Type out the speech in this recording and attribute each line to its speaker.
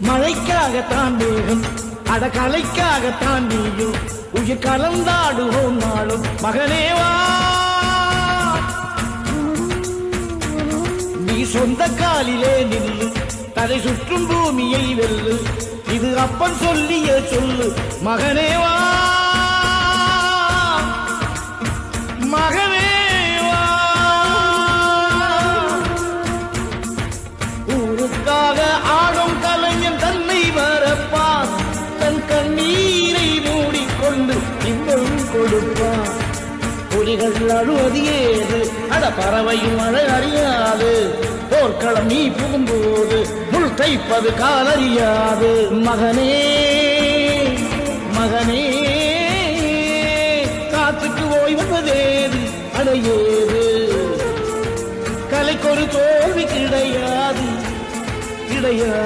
Speaker 1: மழைக்காகத்தான் வேகம் அட கலைக்காகத்தான் நீயும் உயிர் கலந்தாடுவோம் நாளும். மகனேவா நீ சொந்த காலிலே நில்லு தலை சுற்றும் பூமியை வெல்லு. இது அப்பன் சொல்லிய சொல்லு மகனேவா மகனேவா ஊருக்காக ஆடும் கொடுப்பான். புலிகள் அழுவது ஏது? அட பறவையும் மழை அறியாது. போர்க்களம் நீ புகும்போது முள் தைப்பது காலறியாது மகனே மகனே காத்துக்கு ஓய்வதேது அடையேது. கலைக்கொரு தோல்வி கிடையாது. கிடையாது.